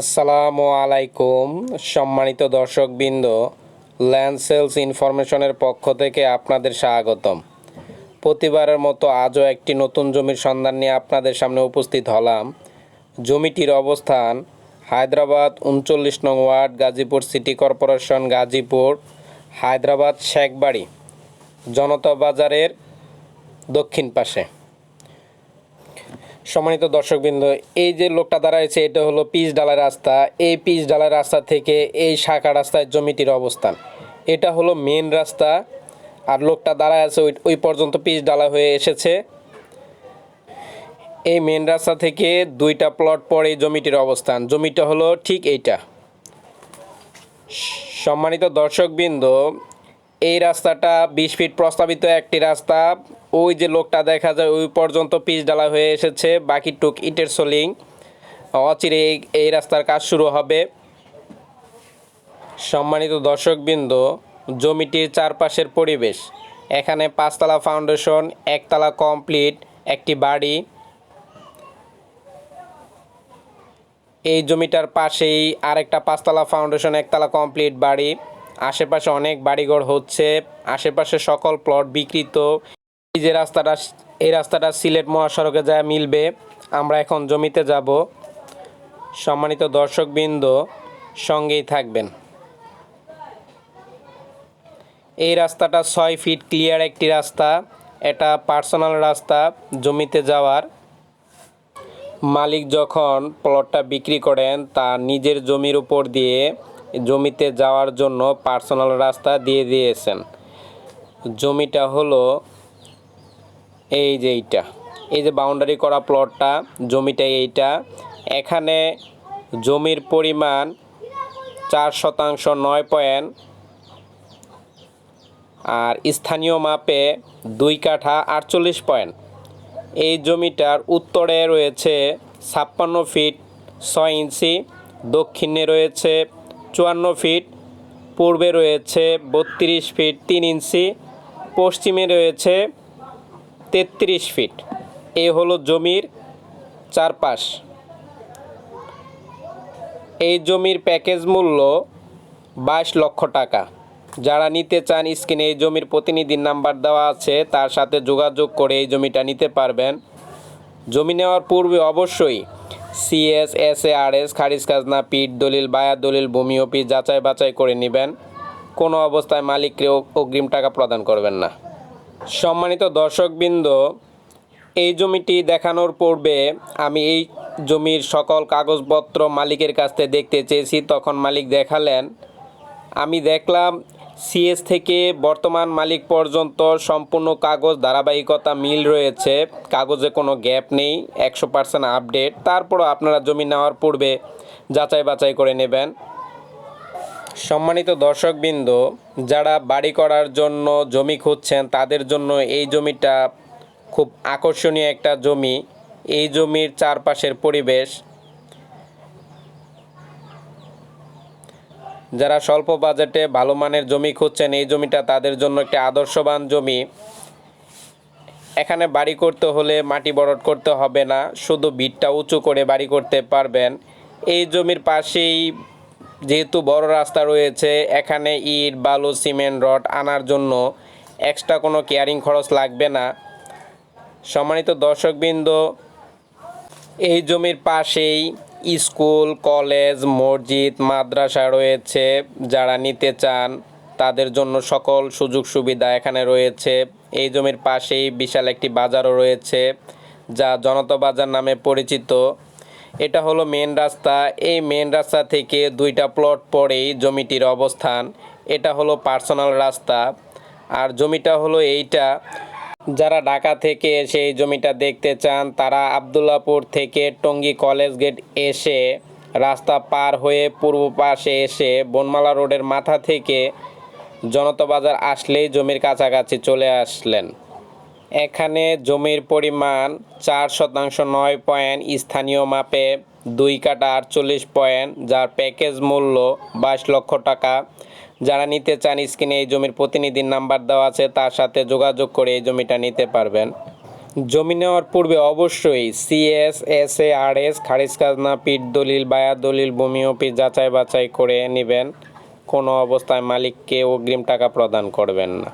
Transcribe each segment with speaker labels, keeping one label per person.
Speaker 1: আসসালামু আলাইকুম, সম্মানিত দর্শকবৃন্দ ল্যান্ড সেলস ইনফরমেশনের পক্ষ থেকে আপনাদের স্বাগতম। প্রতিবারের মতো আজও একটি নতুন জমির সন্ধান নিয়ে আপনাদের সামনে উপস্থিত হলাম। জমিটির অবস্থান হায়দ্রাবাদ উনচল্লিশ নং ward, Gazipur city corporation, Gazipur, Hyderabad, Shekhbari, জনতা বাজারের দক্ষিণ পাশে। সম্মানিত দর্শকবৃন্দ, এই যে লোকটা দাঁড়াইছে, এটা হলো পিচ ডালা রাস্তা। এই পিচ ডালা রাস্তা থেকে এই শাখা রাস্তায় জমিটির অবস্থান। এটা হলো মেন রাস্তা। আর লোকটা দাঁড়ায় আছে ওই পর্যন্ত পিচ ডালা হয়ে এসেছে। এই মেন রাস্তা থেকে দুইটা প্লট পরে জমিটির অবস্থান। জমিটা হলো ঠিক এইটা। সম্মানিত দর্শকবৃন্দ, এই রাস্তাটা বিশ ফিট প্রস্তাবিত একটি রাস্তা। ওই যে লোকটা দেখা যায় ওই পর্যন্ত পিচ ডালা হয়ে এসেছে, বাকি টুক ইটের সোলিং। অচিরে এই রাস্তার কাজ শুরু হবে। সম্মানিত দর্শকবৃন্দ, জমিটির চারপাশের পরিবেশ। এখানে পাঁচতলা ফাউন্ডেশন, একতলা কমপ্লিট, একটি বাড়ি। এই জমিটার পাশেই আরেকটা পাঁচতলা ফাউন্ডেশন, একতলা কমপ্লিট বাড়ি। আশেপাশে অনেক বাড়িঘর হচ্ছে। আশেপাশে সকল প্লট বিকৃত এই যে রাস্তাটা, এই রাস্তাটা সিলেট মহাসড়কে যা মিলবে। আমরা এখন জমিতে যাব। সম্মানিত দর্শকবৃন্দ, সঙ্গেই থাকবেন। এই রাস্তাটা ছয় ফিট ক্লিয়ার একটি রাস্তা। এটা পার্সোনাল রাস্তা, জমিতে যাওয়ার। মালিক যখন প্লটটা বিক্রি করেন, তার নিজের জমির উপর দিয়ে জমিতে যাওয়ার জন্য পার্সোনাল রাস্তা দিয়ে দিয়েছেন। জমিটা হলো এই যে এইটা। এই যে বাউন্ডারি করা প্লটটা জমিটা এইটা। এখানে জমির পরিমাণ চার শতাংশ নয় পয়েন্ট আর স্থানীয় মাপে দুই কাঠা আটচল্লিশ পয়েন্ট এই জমিটার উত্তরে রয়েছে ছাপ্পান্ন ফিট ছয় ইঞ্চি, দক্ষিণে রয়েছে চুয়ান্ন ফিট পূর্বে রয়েছে বত্রিশ ফিট তিন ইঞ্চি, পশ্চিমে রয়েছে তেত্রিশ ফিট। এ হলো জমির চারপাশ। এই জমির প্যাকেজ মূল্য বাইশ লক্ষ টাকা। যারা নিতে চান স্ক্রিনে এই জমির প্রতিনিধির নাম্বার দেওয়া আছে, তার সাথে যোগাযোগ করে এই জমিটা নিতে পারবেন। জমি নেওয়ার পূর্বে অবশ্যই CS S A R S, খারিজ খাজনা পিট দলিল বায়া দলিল, ভূমি অফিস যাচাই বাছাই করে নেবেন। কোনো অবস্থায় মালিককে অগ্রিম টাকা প্রদান করবেন না। সম্মানিত দর্শকবৃন্দ, এই জমিটি দেখানোর পূর্বে আমি এই জমির সকল কাগজপত্র মালিকের কাছ থেকে দেখতে চেয়েছি। তখন মালিক দেখালেন, আমি দেখলাম সিএস থেকে বর্তমান মালিক পর্যন্ত সম্পূর্ণ কাগজ ধারাবাহিকতা মিল রয়েছে। কাগজে কোনো গ্যাপ নেই, একশো পার্সেন্ট আপডেট। তারপরও আপনারা জমি নেওয়ার পূর্বে যাচাই বাছাই করে নেবেন। সম্মানিত দর্শকবৃন্দ, যারা বাড়ি করার জন্য জমি খুঁজছেন, তাদের জন্য এই জমিটা খুব আকর্ষণীয় একটা জমি। এই জমির চারপাশের পরিবেশ, যারা স্বল্প বাজেটে ভালো মানের জমি খুঁজছেন, এই জমিটা তাদের জন্য একটি আদর্শবান জমি। এখানে বাড়ি করতে হলে মাটি বরট করতে হবে না, শুধু ভিটটা উঁচু করে বাড়ি করতে পারবেন। এই জমির পাশেই যেহেতু বড় রাস্তা রয়েছে, এখানে ইট, বালু, সিমেন্ট, রড আনার জন্য এক্সট্রা কোনো কেয়ারিং খরচ লাগবে না। সম্মানিত দর্শকবৃন্দ, এই জমির পাশেই স্কুল, কলেজ, মসজিদ, মাদ্রাসা রয়েছে। যারা নিতে চান, তাদের জন্য সকল সুযোগ সুবিধা এখানে রয়েছে। এই জমির পাশেই বিশাল একটি বাজারও রয়েছে, যা জনতা বাজার নামে পরিচিত। এটা হলো মেন রাস্তা। এই মেন রাস্তা থেকে দুইটা প্লট পরেই জমিটির অবস্থান। এটা হলো পার্সোনাল রাস্তা। আর জমিটা হলো এইটা। যারা ঢাকা থেকে এসে এই জমিটা দেখতে চান, তারা আবদুল্লাপুর থেকে টঙ্গী কলেজ গেট এসে রাস্তা পার হয়ে পূর্ব পাশে এসে বনমালা রোডের মাথা থেকে জনতা বাজার আসলেই জমির কাছাকাছি চলে আসলেন। এখানে জমির পরিমাণ চার শতাংশ নয় পয়েন্ট, স্থানীয় মাপে দুই কাটা আটচল্লিশ পয়েন্ট, যার প্যাকেজ মূল্য বাইশ লক্ষ টাকা। যারা নিতে চান স্ক্রিনে এই জমির প্রতিনিধির নাম্বার দেওয়া আছে, তার সাথে যোগাযোগ করে এই জমিটা নিতে পারবেন। জমি নেওয়ার পূর্বে অবশ্যই CS S A R S খারিজ খাজনা, পিঠ দলিল, বায়া দলিল, ভূমি অফিস যাচাই বাছাই করে নেবেন। কোনো অবস্থায় মালিককে অগ্রিম টাকা প্রদান করবেন না।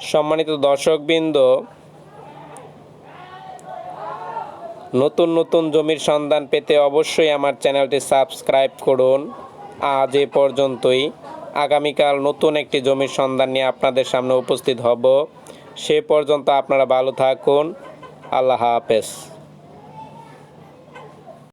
Speaker 1: সম্মানিত দর্শকবৃন্দ, নতুন নতুন জমির সন্ধান পেতে অবশ্যই আমার চ্যানেলটি সাবস্ক্রাইব করুন। আজ এ পর্যন্তই। আগামীকাল নতুন একটি জমির সন্ধান নিয়ে আপনাদের সামনে উপস্থিত হব। সে পর্যন্ত আপনারা ভালো থাকুন। আল্লাহ হাফেজ।